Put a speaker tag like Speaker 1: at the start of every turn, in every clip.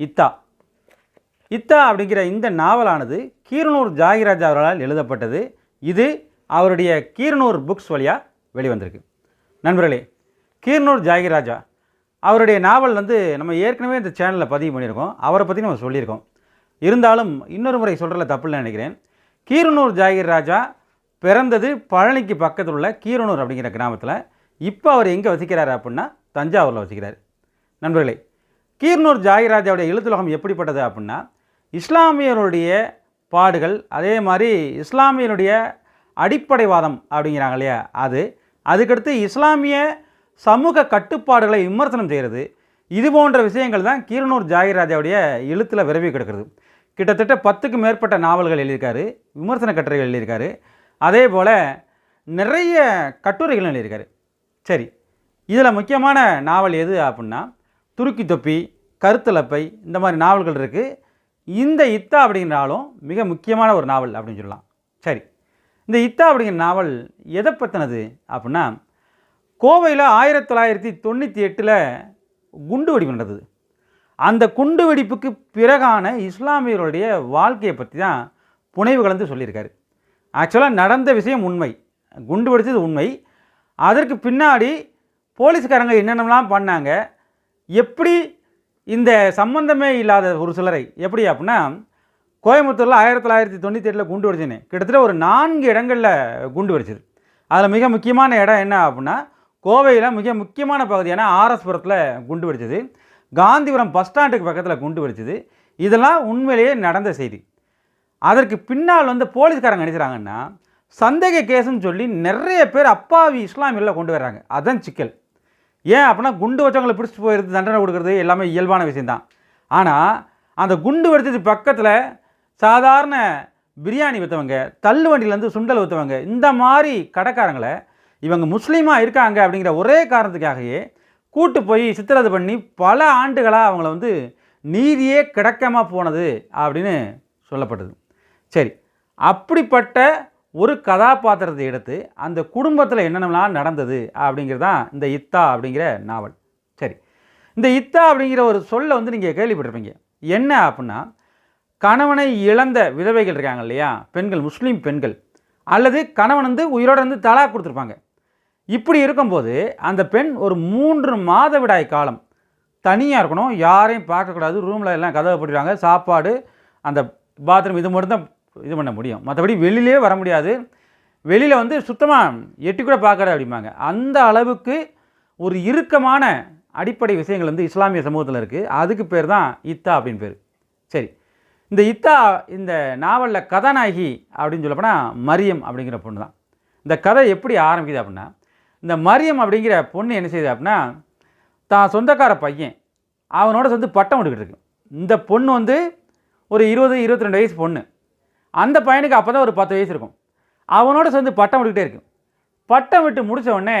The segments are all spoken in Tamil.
Speaker 1: இத்தா. இத்தா அப்படிங்கிற இந்த நாவலானது கீரனூர் ஜாகிராஜா அவர்களால் எழுதப்பட்டது. இது அவருடைய கீரனூர் புக்ஸ் வழியாக வெளிவந்திருக்கு. நண்பர்களே கீரனூர் ஜாகிராஜா அவருடைய நாவல் வந்து நம்ம ஏற்கனவே இந்த சேனலில் பதிவு பண்ணியிருக்கோம். அவரை பற்றி நம்ம சொல்லியிருக்கோம். இருந்தாலும் இன்னொரு முறை சொல்கிறல தப்புன்னு நினைக்கிறேன். கீரனூர் ஜாகிர் ராஜா பிறந்தது பழனிக்கு பக்கத்தில் உள்ள கீரனூர் அப்படிங்கிற கிராமத்தில். இப்போ அவர் எங்கே வசிக்கிறார் அப்படின்னா தஞ்சாவூரில் வசிக்கிறார். நண்பர்களே கீர்னூர் ஜாகிராஜாவுடைய எழுத்துலகம் எப்படிப்பட்டது அப்படின்னா இஸ்லாமியருடைய பாடுகள் அதே மாதிரி இஸ்லாமியருடைய அடிப்படைவாதம் அப்படிங்கிறாங்க இல்லையா? அது. அதுக்கடுத்து இஸ்லாமிய சமூக கட்டுப்பாடுகளை விமர்சனம் செய்கிறது. இது போன்ற விஷயங்கள் தான் கீரனூர் ஜாகிராஜாவுடைய எழுத்தில் விரவி கிடக்கிறது. கிட்டத்தட்ட பத்துக்கும் மேற்பட்ட நாவல்கள் எழுதியிருக்காரு விமர்சன கட்டுரைகள் எழுதியிருக்காரு. அதே போல் நிறைய கட்டுரைகள் எழுதியிருக்காரு. சரி இதில் முக்கியமான நாவல் எது அப்படின்னா துருக்கி தொப்பி கருத்தலப்பை இந்த மாதிரி நாவல்கள் இருக்குது இந்த இத்தா அப்படிங்கிறாலும் மிக முக்கியமான ஒரு நாவல் அப்படின்னு சொல்லலாம். சரி. இந்த இத்தா அப்படிங்கிற நாவல் எதை பற்றினது அப்படின்னா கோவையில் ஆயிரத்தி தொள்ளாயிரத்தி தொண்ணூற்றி எட்டில் குண்டு வெடிப்பு நடந்தது. அந்த குண்டு வெடிப்புக்கு பிறகான இஸ்லாமியர்களுடைய வாழ்க்கையை பற்றி தான் புனைவு கலந்து சொல்லியிருக்காரு. ஆக்சுவலாக நடந்த விஷயம் உண்மை. குண்டு வெடித்தது உண்மை. அதற்கு பின்னாடி போலீஸ்காரங்க என்னென்னலாம் பண்ணாங்க எப்படி இந்த சம்பந்தமே இல்லாத ஒரு சிலரை எப்படி அப்படின்னா கோயம்புத்தூரில் ஆயிரத்தி தொள்ளாயிரத்தி தொண்ணூற்றி எட்டில் குண்டு வெடிச்சுன்னு கிட்டத்தட்ட ஒரு நான்கு இடங்களில் குண்டு வெடிச்சது. அதில் மிக முக்கியமான இடம் என்ன அப்படின்னா கோவையில் மிக முக்கியமான பகுதியான ஆர்எஸ்புரத்தில் குண்டு வெடிச்சது. காந்திபுரம் பஸ் ஸ்டாண்டுக்கு பக்கத்தில் குண்டு வெடிச்சது. இதெல்லாம் உண்மையிலேயே நடந்த செய்தி. அதற்கு பின்னால் வந்து போலீஸ்காரங்க நினைக்கிறாங்கன்னா சந்தேக கேஸுன்னு சொல்லி நிறைய பேர் அப்பாவி இஸ்லாமியில் கொண்டு வர்றாங்க. அதான் சிக்கல். ஏன் அப்படின்னா குண்டு வச்சவங்களை பிடிச்சிட்டு போயிடுறது தண்டனை கொடுக்குறது எல்லாமே இயல்பான விஷயந்தான் ஆனால் அந்த குண்டு வெடிச்சது பக்கத்தில் சாதாரண பிரியாணி விற்றவங்க தள்ளு வண்டியிலேருந்து சுண்டல் விற்றவங்க இந்த மாதிரி கடைக்காரங்களை இவங்க முஸ்லீமாக இருக்காங்க அப்படிங்கிற ஒரே காரணத்துக்காகவே கூட்டு போய் சித்திரது பண்ணி பல ஆண்டுகளாக அவங்கள வந்து நீதியே கிடைக்காம போனது அப்படின்னு சொல்லப்பட்டது. சரி அப்படிப்பட்ட ஒரு கதாபாத்திரத்தை எடுத்து அந்த குடும்பத்தில் என்னென்னலாம் நடந்தது அப்படிங்கிறது தான் இந்த இத்தா அப்படிங்கிற நாவல். சரி. இந்த இத்தா அப்படிங்கிற ஒரு சொல்லை வந்து நீங்கள் கேள்விப்பட்டிருப்பீங்க. என்ன அப்படின்னா கணவனை இழந்த விதவைகள் இருக்காங்க இல்லையா? பெண்கள் முஸ்லீம் பெண்கள். அல்லது கணவன் வந்து உயிரோடு வந்து தலா கொடுத்துருப்பாங்க. இப்படி இருக்கும்போது அந்த பெண் ஒரு மூன்று மாதவிடாய் காலம் தனியாக இருக்கணும். யாரையும் பார்க்கக்கூடாது. ரூமில் எல்லாம் கதவை போட்டுருவாங்க சாப்பாடு அந்த பாத்ரூம் இது மட்டும் தான் இது பண்ண முடியும். மற்றபடி வெளியிலே வர முடியாது. வெளியில் வந்து சுத்தமாக எட்டி கூட பார்க்குற அப்படிம்பாங்க. அந்த அளவுக்கு ஒரு இறுக்கமான அடிப்படை விஷயங்கள் வந்து இஸ்லாமிய சமூகத்தில் இருக்குது அதுக்கு பேர் தான் இத்தா அப்படின்னு பேர். சரி. இந்த இத்தா இந்த நாவலில் கதாநாயகி அப்படின்னு சொல்லப்போனால் மரியம் அப்படிங்கிற பொண்ணு தான். இந்த கதை எப்படி ஆரம்பிக்குது அப்படின்னா இந்த மரியம் அப்படிங்கிற பொண்ணு என்ன செய்யுது அப்படின்னா தான் சொந்தக்கார பையன் அவனோட சேர்ந்து பட்டம் விட்டுக்கிட்டு இருக்கு. இந்த பொண்ணு வந்து ஒரு இருபது இருபத்தி ரெண்டு வயசு பொண்ணு. அந்த பையனுக்கு அப்போ தான் ஒரு பத்து வயசு இருக்கும். அவனோட சேர்ந்து பட்டம் விட்டுக்கிட்டே இருக்கும் பட்டம் விட்டு முடித்த உடனே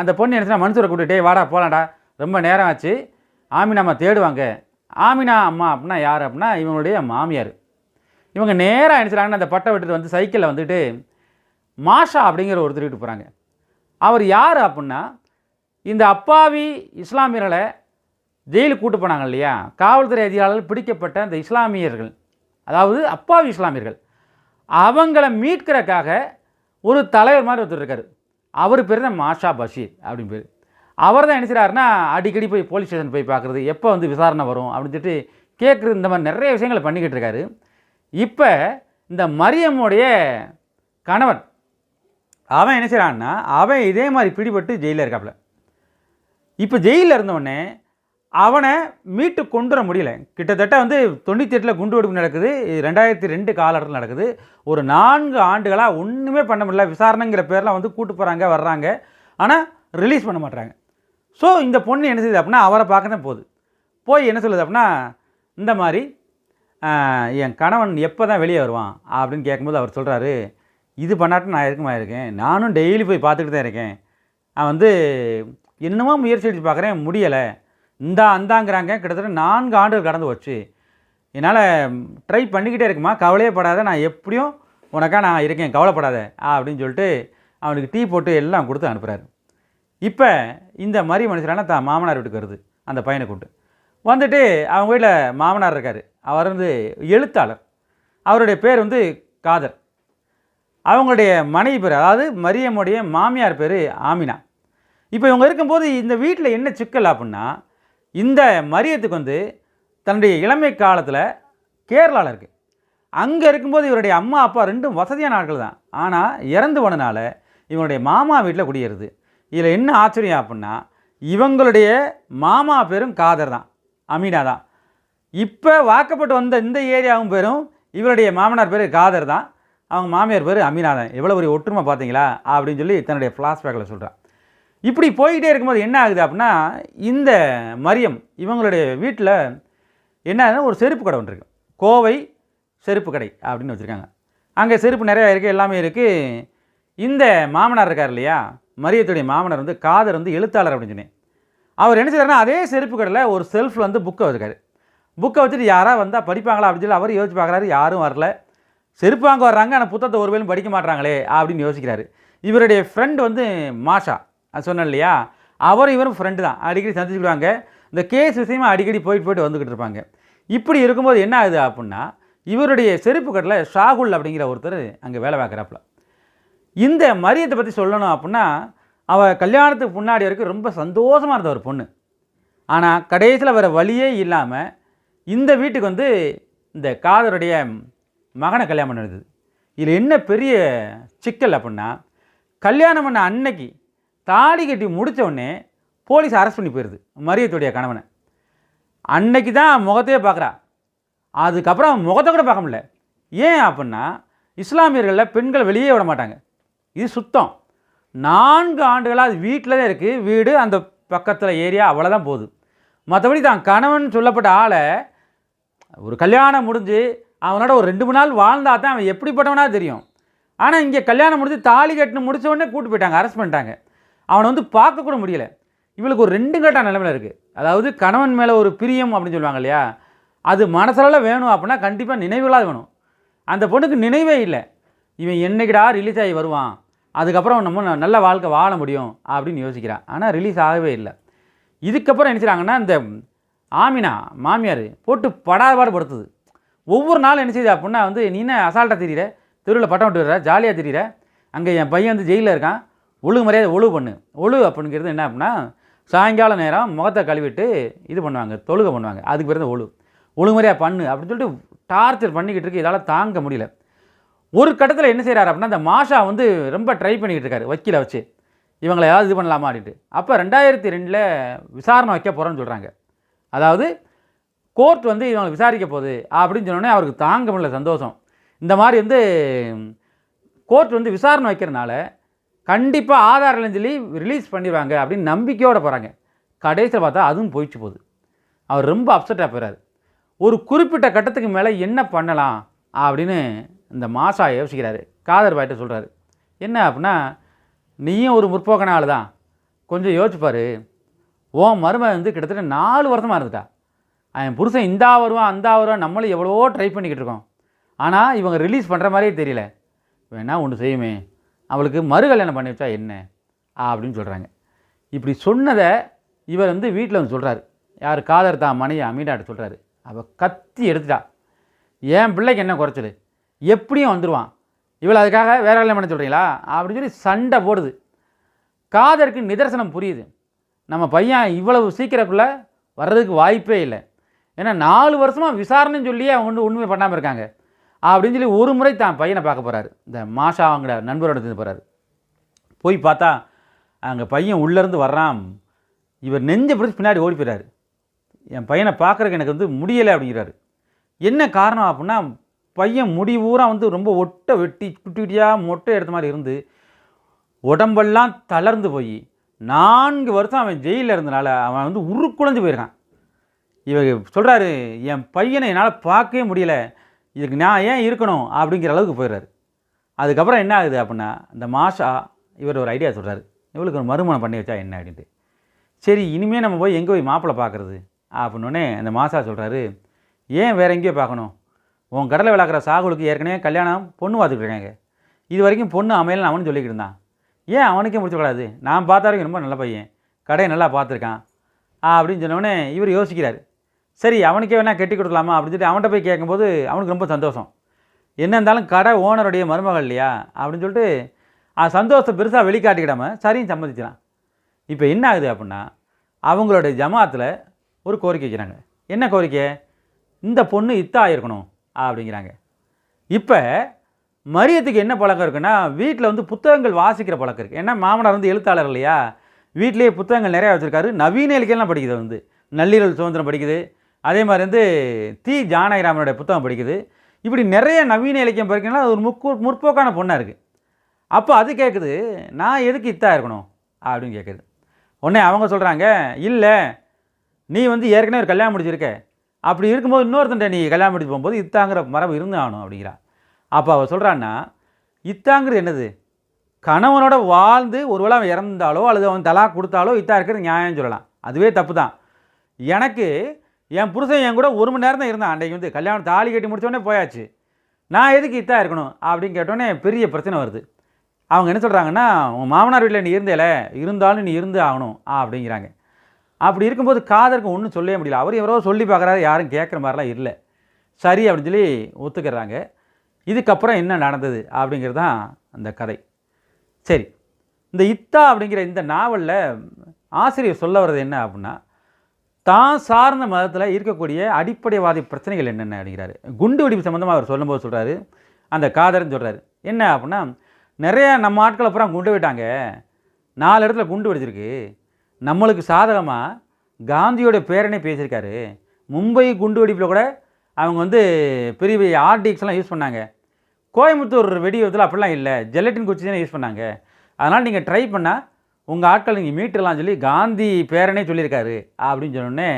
Speaker 1: அந்த பொண்ணு என்ன செய்யறா, மன்சூரை கூப்பிட்டு வாடா போகலாடா ரொம்ப நேரம் ஆச்சு. ஆமினா அம்மா தேடுவாங்க. ஆமினா அம்மா அப்படின்னா யார் அப்படின்னா இவங்களுடைய மாமியார். இவங்க நேராக என்ன அந்த பட்டம் விட்டுட்டு வந்து சைக்கிளில் வந்துட்டு மாஷா அப்படிங்கிற ஒருத்தர் வீட்டு போகிறாங்க அவர் யார் அப்படின்னா இந்த அப்பாவி இஸ்லாமியர்களை ஜெயிலுக்கு கூட்டு போனாங்க இல்லையா? காவல்துறை அதிகாரிகள் பிடிக்கப்பட்ட இந்த இஸ்லாமியர்கள். அதாவது அப்பாவி இஸ்லாமியர்கள். அவங்கள மீட்கிறக்காக ஒரு தலைவர் மாதிரி ஒருத்தர் இருக்கார். அவர் பேர் தான் மாஷா பஷீர் அப்படின்னு பேர். அவர் தான் என்ன அடிக்கடி போய் போலீஸ் ஸ்டேஷன் போய் பார்க்குறது எப்போ வந்து விசாரணை வரும் அப்படின்னு சொல்லிட்டு கேட்குறது இந்த மாதிரி நிறைய விஷயங்களை பண்ணிக்கிட்டு இருக்காரு. இப்போ இந்த மரியம்முடைய கணவன் அவன் என்ன செய்கிறான்னா அவன் இதே மாதிரி பிடிபட்டு ஜெயிலில் இருக்காப்புல. இப்போ ஜெயிலில் இருந்தவொடனே அவனை மீட்டு கொண்டு வர முடியல. கிட்டத்தட்ட வந்து தொண்ணூற்றி எட்டில் குண்டு வெடிப்பு நடக்குது. ரெண்டாயிரத்தி ரெண்டு காலகட்டத்தில் நடக்குது. ஒரு நான்கு ஆண்டுகளாக ஒன்றுமே பண்ண முடியல. விசாரணைங்கிற பேரில் வந்து கூட்டு போகிறாங்க வர்றாங்க. ஆனால் ரிலீஸ் பண்ண மாட்றாங்க. ஸோ இந்த பொண்ணு என்ன செய்யுது அப்படின்னா அவரை பார்க்க தான் போகுது. போய் என்ன சொல்லுது அப்படின்னா இந்த மாதிரி என் கணவன் எப்போ தான் வெளியே வருவான்? அப்படின்னு கேட்கும்போது அவர் சொல்கிறாரு இது பண்ணாட்டும் நான் இருக்குமா இருக்கேன்? நானும் டெய்லி போய் பார்த்துக்கிட்டு தான் இருக்கேன். நான் வந்து என்னமோ முயற்சி எடுத்து பார்க்குறேன். முடியலை. இந்தா அந்தாங்கிறாங்க. கிட்டத்தட்ட நான்கு ஆண்டுகள் கடந்து வச்சு என்னால் ட்ரை பண்ணிக்கிட்டே இருக்குமா? கவலையே படாத. நான் எப்படியும் உனக்கா நான் இருக்கேன். கவலைப்படாத. அப்படின்னு சொல்லிட்டு அவனுக்கு டீ போட்டு எல்லாம் கொடுத்து அனுப்புகிறாரு இப்போ இந்த மாதிரி மனுஷரான தான் மாமனார் வீட்டுக்கு வருது. அந்த பையனை கூட்டு வந்துட்டு அவங்க வீட்டில் மாமனார் இருக்கார். அவர் வந்து எழுத்தாளர். அவருடைய பேர் வந்து காதர். அவங்களுடைய மனைவி பேர் அதாவது மரியம்முடைய மாமியார் பேர் ஆமினா. இப்போ இவங்க இருக்கும்போது இந்த வீட்டில் என்ன சிக்கல் அப்படின்னா இந்த மரியத்துக்கு வந்து தன்னுடைய இளமை காலத்தில் கேரளாவில் இருக்குது அங்கே இருக்கும்போது இவருடைய அம்மா அப்பா ரெண்டும் வசதியான ஆட்கள் தான். ஆனால் இறந்து போனனால இவனுடைய மாமா வீட்டில் குடியேறுது. இதில் என்ன ஆச்சரியம் அப்படின்னா இவங்களுடைய மாமா பேரும் காதர் தான் அமீனா தான். இப்போ வாக்கப்பட்டு வந்த இந்த ஏரியாவும் பேரும் இவருடைய மாமனார் பேர் காதர் தான். அவங்க மாமியார் பேர் அமீனா தான். எவ்வளோ ஒரு ஒற்றுமை பார்த்தீங்களா அப்படின்னு சொல்லி தன்னுடைய ஃப்ளாஷ்பேக்கில் சொல்கிறான் இப்படி போய்கிட்டே இருக்கும்போது என்ன ஆகுது அப்படின்னா இந்த மரியம் இவங்களுடைய வீட்டில் என்ன ஒரு செருப்பு கடை ஒன்று இருக்குது கோவை செருப்பு கடை அப்படின்னு வச்சுருக்காங்க. அங்கே செருப்பு நிறையா இருக்குது எல்லாமே இருக்குது இந்த மாமனார் இருக்கார் இல்லையா மரியத்துடைய மாமனார் வந்து காதர் வந்து எழுத்தாளர் அப்படின்னு சொன்னேன். அவர் என்ன செய்கிறாருன்னா அதே செருப்பு கடையில் ஒரு செல்ஃபில் வந்து புக்கை வச்சுருக்காரு. புக்கை வச்சுட்டு யாராக வந்தால் படிப்பாங்களா அப்படின்னு சொல்லி அவர் யோசிச்சு பார்க்குறாரு யாரும் வரல. செருப்பு வாங்க வர்றாங்க ஆனால் புத்தகத்தை ஒரு வேலும் படிக்க மாட்டாங்களே அப்படின்னு யோசிக்கிறாரு. இவருடைய ஃப்ரெண்டு வந்து மாஷா. அது சொன்னேன் இல்லையா? அவரும் இவரும் ஃப்ரெண்டு தான். அடிக்கடி சந்திச்சுக்கிடுவாங்க. இந்த கேஸ் விஷயமா அடிக்கடி போயிட்டு போயிட்டு வந்துக்கிட்டு இருப்பாங்க. இப்படி இருக்கும்போது என்ன ஆகுது அப்படின்னா இவருடைய செருப்பு கடையில் ஷாகுல் அப்படிங்கிற ஒருத்தர் அங்கே வேலை பார்க்குறாப்புல. இந்த மரியத்தை பற்றி சொல்லணும் அப்படின்னா அவள் கல்யாணத்துக்கு முன்னாடி வரைக்கும் ரொம்ப சந்தோஷமாக இருந்த ஒரு பொண்ணு. ஆனால் கடைசியில் வர வழியே இல்லாமல் இந்த வீட்டுக்கு வந்து இந்த காதருடைய மகனை கல்யாணம் பண்ணிடுது இதில் என்ன பெரிய சிக்கல் அப்படின்னா கல்யாணம் பண்ண அன்னைக்கு தாலி கட்டி முடிச்ச உடனே போலீஸ் அரெஸ்ட் பண்ணி போயிடுது மரியத்துடைய கணவனை. அன்னைக்கு தான் முகத்தையே பார்க்குறா. அதுக்கப்புறம் முகத்தை கூட பார்க்க முடியல. ஏன் அப்படின்னா இஸ்லாமியர்களில் பெண்கள் வெளியே விட மாட்டாங்க. இது சுத்தம். நான்கு ஆண்டுகளாக அது வீட்டில் தான் இருக்குது வீடு அந்த பக்கத்தில் ஏரியா அவ்வளோதான் போகுது. மற்றபடி தான் கணவன் சொல்லப்பட்ட ஆளை ஒரு கல்யாணம் முடிஞ்சு அவனோட ஒரு ரெண்டு மூணு நாள் வாழ்ந்தா தான் அவன் எப்படிப்பட்டவனா தெரியும். ஆனால் இங்கே கல்யாணம் முடிஞ்சு தாலி கட்டினு முடிச்ச உடனே கூட்டு போயிட்டாங்க அரெஸ்ட் பண்ணிட்டாங்க. அவனை வந்து பார்க்க கூட முடியல. இவளுக்கு ஒரு ரெண்டு கட்ட நிலைமையில் இருக்குது அதாவது கணவன் மேலே ஒரு பிரியம் அப்படின்னு சொல்லுவாங்க இல்லையா? அது மனசளவில் வேணும் அப்படின்னா கண்டிப்பாக நினைவுகளாக வேணும். அந்த பொண்ணுக்கு நினைவே இல்லை. இவன் என்னைக்கிடா ரிலீஸ் ஆகி வருவான்? அதுக்கப்புறம் நம்ம நல்ல வாழ்க்கை வாழ முடியும் அப்படின்னு யோசிக்கிறான் ஆனால் ரிலீஸ் ஆகவே இல்லை. இதுக்கப்புறம் என்ன செய்கிறாங்கன்னா இந்த ஆமினா மாமியார் போட்டு படாபாடு படுத்துது. ஒவ்வொரு நாளும் என்ன செய்யுது அப்படின்னா வந்து நீ என்ன அசால்ட்டாக தெரியுற? தெருவில் பட்டம் விட்டு வர்ற? ஜாலியாக தெரியுற? அங்கே என் பையன் வந்து ஜெயிலில் இருக்கான். ஒழுங்கு மரியாதை ஒழுகு பண்ணு. ஒழு அப்படிங்கிறது என்ன அப்படின்னா சாயங்கால நேரம் முகத்தை கழுவிட்டு இது பண்ணுவாங்க தொழுகை பண்ணுவாங்க. அதுக்கு பேர் தான் ஒழு. ஒழுங்கு பண்ணு அப்படின்னு சொல்லிட்டு டார்ச்சர் பண்ணிக்கிட்டு இருக்கு இதால் தாங்க முடியல. ஒரு கட்டத்தில் என்ன செய்கிறாரு அப்படின்னா அந்த மாஷா வந்து ரொம்ப ட்ரை பண்ணிக்கிட்டு இருக்காரு வக்கீலை வச்சு. இவங்களை ஏதாவது இது பண்ணலாமா அப்படின்ட்டு. அப்போ ரெண்டாயிரத்தி ரெண்டில் விசாரணை வைக்க போகிறேன்னு சொல்கிறாங்க அதாவது கோர்ட் வந்து இவங்களை விசாரிக்க போகுது அப்படின்னு சொன்னோடனே அவருக்கு தாங்க முடியல சந்தோஷம். இந்த மாதிரி வந்து கோர்ட் வந்து விசாரணை வைக்கிறனால கண்டிப்பாக ஆதாரம் சொல்லி ரிலீஸ் பண்ணிடுவாங்க அப்படின்னு நம்பிக்கையோடு போகிறாங்க கடைசியில் பார்த்தா அதுவும் போயிடுச்சு போகுது. அவர் ரொம்ப அப்செட்டாக போயிறாரு. ஒரு குறிப்பிட்ட கட்டத்துக்கு மேலே என்ன பண்ணலாம் அப்படின்னு இந்த மாசா யோசிக்கிறாரு. காதர் பாய்ட்ட சொல்கிறாரு என்ன அப்படின்னா நீயும் ஒரு முற்போக்கன ஆள் தான். கொஞ்சம் யோசிச்சுப்பார் உன் மருமகன் வந்து கிட்டத்தட்ட நாலு வருஷமாக இருந்துட்டா. என் புருஷன் இந்தா வருவான் அந்தா வருவான் நம்மளும் எவ்வளவோ ட்ரை பண்ணிக்கிட்டு இருக்கோம். ஆனால் இவங்க ரிலீஸ் பண்ணுற மாதிரியே தெரியல. வேணா ஒன்று செய்யுமே. அவளுக்கு மறு கல்யாணம் பண்ணி வச்சா என்ன? அப்படின்னு சொல்கிறாங்க இப்படி சொன்னதை இவர் வந்து வீட்டில் வந்து சொல்கிறாரு யார் காதர் தான் மனைவி அமீடாட்ட சொல்கிறாரு அவள் கத்தி எடுத்துட்டா. என் பிள்ளைக்கு என்ன குறைச்சல்? எப்படியும் வந்துடுவான் இவள் அதுக்காக வேற கல்யாணம் பண்ண சொல்கிறீங்களா அப்படின்னு சொல்லி சண்டை போடுது. காதருக்கு நிதர்சனம் புரியுது. நம்ம பையன் இவ்வளவு சீக்கிரக்குள்ளே வர்றதுக்கு வாய்ப்பே இல்லை. ஏன்னா நாலு வருஷமாக விசாரணைன்னு சொல்லியே அவங்க வந்து உண்மை பண்ணாமல் இருக்காங்க. அப்படின்னு சொல்லி ஒரு முறை தான் பையனை பார்க்க போகிறாரு இந்த மாஷா அவங்கள நண்பரோட இருந்து போகிறாரு போய் பார்த்தா அங்கே பையன் உள்ளேருந்து வர்றான். இவர் நெஞ்ச பிடிச்சி பின்னாடி ஓடி போயிறாரு. என் பையனை பார்க்குறக்கு எனக்கு வந்து முடியலை அப்படிங்கிறாரு. என்ன காரணம் அப்படின்னா பையன் முடி பூரா வந்து ரொம்ப ஒட்டை வெட்டி குட்டி குட்டியாக மொட்டை எடுத்த மாதிரி இருந்து உடம்பெல்லாம் தளர்ந்து போய் நான்கு வருஷம் அவன் ஜெயிலில் இருந்தனால அவன் வந்து உருக்குலைஞ்சு போயிருக்கான் இவர் சொல்கிறாரு என் பையனை என்னால் பார்க்கவே முடியலை. இதுக்கு நான் ஏன் இருக்கணும் அப்படிங்கிற அளவுக்கு போயிடுறாரு. அதுக்கப்புறம் என்ன ஆகுது அப்படின்னா இந்த மாஷா இவர் ஒரு ஐடியா சொல்கிறாரு இவளுக்கு ஒரு மறுமணம் பண்ணி வச்சா என்ன அப்படின்ட்டு. சரி இனிமேல் நம்ம போய் எங்கே போய் மாப்பிள்ளை பார்க்குறது? அப்படின்னோடனே அந்த மாசா சொல்கிறாரு ஏன் வேறு எங்கேயோ பார்க்கணும்? உன் கடலை விளாக்குற சாகுலுக்கு ஏற்கனவே கல்யாணம் பொண்ணு பார்த்துட்டு இது வரைக்கும் பொண்ணு அமையலன்னு அவனு சொல்லிக்கிட்டு இருந்தான். ஏன் அவனுக்கே முடிச்சக்கூடாது? நான் பார்த்த வரைக்கும் ரொம்ப நல்ல பையன். கடையை நல்லா பார்த்துருக்கான். அப்படின்னு சொன்னோடனே இவர் யோசிக்கிறார். சரி அவனுக்கே வேணால் கட்டி கொடுக்கலாமா அப்படின்னு சொல்லிட்டு அவன்கிட்ட போய் கேட்கும்போது அவனுக்கு ரொம்ப சந்தோஷம். என்ன இருந்தாலும் கடை ஓனருடைய மருமகள் இல்லையா அப்படின்னு சொல்லிட்டு அது சந்தோஷத்தை பெருசாக வெளிக்காட்டிக்கிடாம சரின்னு சம்மதிச்சிடான் இப்போ என்ன ஆகுது அப்படின்னா அவங்களுடைய ஜமாத்தில் ஒரு கோரிக்கை வைக்கிறாங்க. என்ன கோரிக்கை? இந்த பொண்ணு இத்தா இருக்கணும் அப்படிங்கிறாங்க. இப்போ மரியத்துக்கு என்ன பழக்கம் இருக்குன்னா வீட்டில் வந்து புத்தகங்கள் வாசிக்கிற பழக்கம் இருக்குது ஏன்னா மாமனார் வந்து எழுத்தாளர் இல்லையா? வீட்டிலேயே புத்தகங்கள் நிறையா வச்சுருக்காரு. நவீன இலக்கியம்லாம் படிக்குது வந்து. நள்ளிரல் சுதந்திரம் படிக்குது. அதே மாதிரி வந்து தி ஜானகிராமனுடைய புத்தகம் படிக்குது. இப்படி நிறைய நவீன இலக்கியம் படிக்கணும்னா அது ஒரு முக்கு முற்போக்கான பொண்ணாக இருக்குது அப்போ அது கேட்குது நான் எதுக்கு இத்தா இருக்கணும்? அப்படின்னு கேட்குது உடனே அவங்க சொல்கிறாங்க இல்லை நீ வந்து ஏற்கனவே ஒரு கல்யாணம் முடிச்சிருக்க. அப்படி இருக்கும்போது இன்னொருத்தன்ட்ட நீ கல்யாணம் முடிச்சு போகும்போது இத்தாங்கிற மரபு இருந்து ஆகணும் அப்படிங்கிறா. அப்போ அவள் சொல்கிறான்னா இத்தாங்கிறது என்னது? கணவனோட வாழ்ந்து ஒருவேளை அவன் இறந்தாலோ அல்லது அவன் தலா கொடுத்தாலோ இத்தா இருக்கிறது நியாயம் சொல்லலாம். அதுவே தப்பு தான். எனக்கு என் புருஷன் என் கூட ஒரு மணி நேரம் தான் இருந்தான். அன்றைக்கு வந்து கல்யாணம் தாலி கட்டி முடித்தோடனே போயாச்சு. நான் எதுக்கு இத்தா இருக்கணும் அப்படின்னு கேட்டோன்னே பெரிய பிரச்சனை வருது. அவங்க என்ன சொல்கிறாங்கன்னா உன் மாமனார் வீட்டில் நீ இருந்தேல இருந்தாலும் நீ இருந்து ஆகணும் அப்படிங்கிறாங்க. அப்படி இருக்கும்போது காதருக்கு ஒன்றும் சொல்லவே முடியல. அவர் எவரோ சொல்லி பார்க்குறாரு யாரும் கேட்குற மாதிரிலாம் இல்லை. சரி அப்படின்னு சொல்லி ஒத்துக்கிறாங்க. இதுக்கப்புறம் என்ன நடந்தது அப்படிங்கிறது தான் அந்த கதை. சரி இந்த இத்தா அப்படிங்கிற இந்த நாவலில் ஆசிரியர் சொல்ல வர்றது என்ன அப்படின்னா தான் சார்ந்த மதத்தில் இருக்கக்கூடிய அடிப்படைவாதி பிரச்சனைகள் என்னென்ன அப்படிங்கிறாரு. குண்டு வெடிப்பு சம்மந்தமாக அவர் சொல்லும்போது சொல்கிறாரு அந்த காதர்னு சொல்கிறாரு என்ன அப்படின்னா நிறைய நம்ம ஆட்களை அப்புறம் குண்டு விட்டாங்க நாலு இடத்துல குண்டு வெடிச்சிருக்கு. நம்மளுக்கு சாதகமாக காந்தியோட பேரனே பேசியிருக்காரு. மும்பை குண்டு வெடிப்பில் கூட அவங்க வந்து பெரிய பெரிய ஆர்டிக்ஸ்லாம் யூஸ் பண்ணாங்க. கோயம்புத்தூர் வெடி விபத்தில் அப்படிலாம் இல்லை. ஜெலட்டின் குச்சி தானே யூஸ் பண்ணாங்க. அதனால் நீங்கள் ட்ரை பண்ணால் உங்கள் ஆட்கள் நீங்கள் மீட்டலாம் சொல்லி காந்தி பேரனே சொல்லியிருக்காரு அப்படின்னு சொன்னோடனே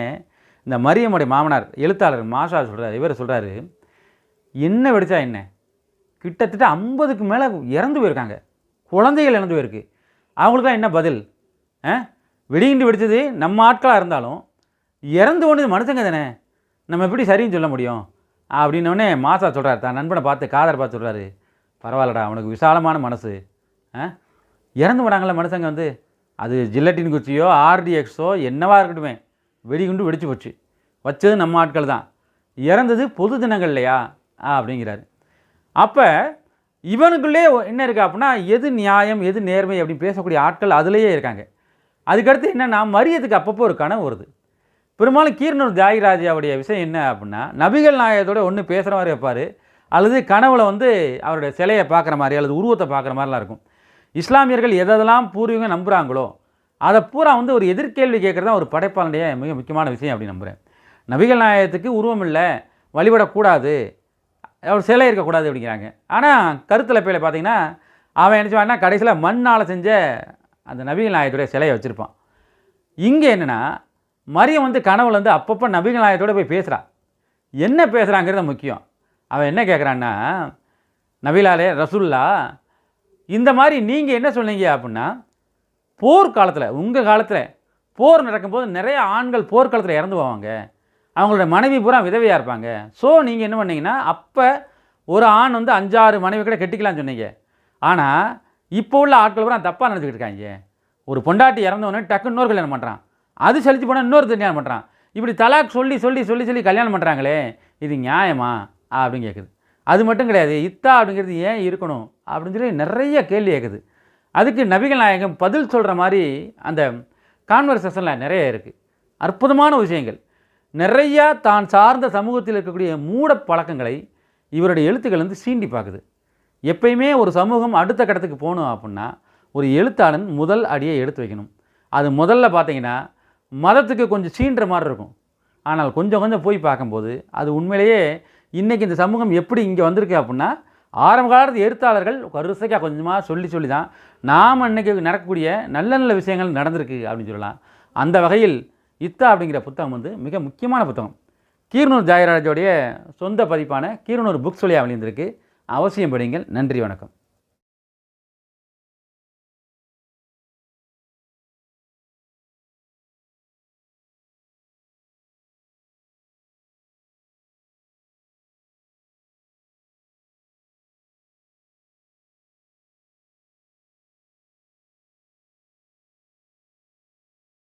Speaker 1: இந்த மரியமுடைய மாமனார் எழுத்தாளர் மாஷா சொல்கிறார் இவர் சொல்கிறாரு என்ன வெடிச்சா என்ன? கிட்டத்தட்ட ஐம்பதுக்கு மேலே இறந்து போயிருக்காங்க. குழந்தைகள் இறந்து போயிருக்கு. அவங்களுக்குலாம் என்ன பதில்? ஆ? வெடிகிண்டு வெடிச்சது நம்ம ஆட்களாக இருந்தாலும் இறந்து போனது மனுஷங்க தானே. நம்ம எப்படி சரின்னு சொல்ல முடியும்? அப்படின்னோடனே மாசா சொல்கிறார் தான் நண்பனை பார்த்து காதர் பார்த்து சொல்கிறாரு பரவாயில்லடா அவனுக்கு விசாலமான மனசு. ஆ? இறந்து போனாங்களே மனுஷங்க வந்து? அது ஜில்லட்டின் குச்சியோ ஆர்டிஎக்ஸோ என்னவா இருக்கட்டுமே வெடிகுண்டு வெடிச்சு போச்சு. வச்சது நம்ம ஆட்கள் தான். இறந்தது பொது தினங்கள் இல்லையா அப்படிங்கிறாரு. அப்போ இவனுக்குள்ளே என்ன இருக்குது அப்படின்னா எது நியாயம் எது நேர்மை அப்படின்னு பேசக்கூடிய ஆட்கள் அதுலேயே இருக்காங்க. அதுக்கடுத்து என்னென்னா மரியத்துக்கு அப்பப்போ ஒரு கனவு வருது. பெரும்பாலும் கீரனூர் தியாகிராஜாவுடைய விஷயம் என்ன அப்படின்னா நபிகள் நாயகத்தோட ஒன்று பேசுகிற மாதிரி வைப்பார் அல்லது கனவுல வந்து அவருடைய சிலையை பார்க்குற மாதிரி அல்லது உருவத்தை பார்க்குற மாதிரிலாம் இருக்கும். இஸ்லாமியர்கள் எதெல்லாம் பூர்வீகம் நம்புகிறாங்களோ அதை பூரா வந்து ஒரு எதிர்கேள்வி கேட்குறது தான் ஒரு படைப்பாளனுடைய மிக முக்கியமான விஷயம் அப்படின்னு நம்புகிறேன் நபிகள் நாயகத்துக்கு உருவம் இல்லை வழிபடக்கூடாது அவர் சிலை இருக்கக்கூடாது அப்படிங்கிறாங்க. ஆனால் கருத்தில் பேல பார்த்தீங்கன்னா அவன் என்ன கடைசியில் மண்ணால் செஞ்ச அந்த நபிகள் நாயகத்துடைய சிலையை வச்சுருப்பான். இங்கே என்னென்னா மரியம் வந்து கனவுல வந்து அப்பப்போ நபிகள் நாயகத்தோட போய் பேசுகிறான் என்ன பேசுகிறாங்கிறது முக்கியம். அவன் என்ன கேட்குறான்னா நபிலாலே ரசுல்லா இந்த மாதிரி நீங்கள் என்ன சொன்னீங்க அப்படின்னா போர் காலத்தில் உங்கள் காலத்தில் போர் நடக்கும்போது நிறைய ஆண்கள் போர்க்காலத்தில் இறந்து போவாங்க. அவங்களோட மனைவி பூரா விதவையாக இருப்பாங்க. ஸோ நீங்கள் என்ன பண்ணீங்கன்னா அப்போ ஒரு ஆண் வந்து அஞ்சாறு மனைவி கூட கெட்டிக்கலாம்னு சொன்னீங்க. ஆனால் இப்போ உள்ள ஆட்கள் பூரா தப்பாக நினச்சிக்கிட்டு இருக்காங்க. ஒரு பொண்டாட்டி இறந்தவொடனே டக்குன்னு இன்னொரு கல்யாணம் பண்ணுறான் அது செலுத்தி போனால் இன்னொரு கல்யாணம் பண்ணுறான் இப்படி தலாக் சொல்லி சொல்லி சொல்லி சொல்லி கல்யாணம் பண்ணுறாங்களே இது நியாயமா? அப்படின்னு கேட்குது அது மட்டும் கிடையாது இத்தா அப்படிங்கிறது ஏன் இருக்கணும் அப்படின்னு சொல்லி நிறைய கேள்வி கேட்குது. அதுக்கு நபிகள் நாயகம் பதில் சொல்கிற மாதிரி அந்த கான்வர்சேஷனில் நிறைய இருக்குது அற்புதமான விஷயங்கள். நிறையா தான் சார்ந்த சமூகத்தில் இருக்கக்கூடிய மூட பழக்கங்களை இவருடைய எழுத்துக்கள் வந்து சீண்டி பார்க்குது. எப்பயுமே ஒரு சமூகம் அடுத்த கட்டத்துக்கு போகணும் அப்படின்னா ஒரு எழுத்தாளன் முதல் அடியை எடுத்து வைக்கணும். அது முதல்ல பார்த்தீங்கன்னா மதத்துக்கு கொஞ்சம் சீன்ற மாதிரி இருக்கும். ஆனால் கொஞ்சம் கொஞ்சம் போய் பார்க்கும்போது அது உண்மையிலேயே இன்றைக்கி இந்த சமூகம் எப்படி இங்கே வந்திருக்கு அப்படின்னா ஆரம்ப காலத்து எழுத்தாளர்கள் வரிசைக்காக கொஞ்சமாக சொல்லி சொல்லி தான் நாம் இன்றைக்கி நடக்கக்கூடிய நல்ல நல்ல விஷயங்கள் நடந்திருக்கு அப்படின்னு சொல்லலாம். அந்த வகையில் இத்தா அப்படிங்கிற புத்தகம் வந்து மிக முக்கியமான புத்தகம். கீரனூர் ஜாயராஜோடைய சொந்த பதிப்பான கீரனூர் புக்ஸ் வழியாக வெளியிருந்திருக்கு அவசியம் படிங்கள் நன்றி வணக்கம்.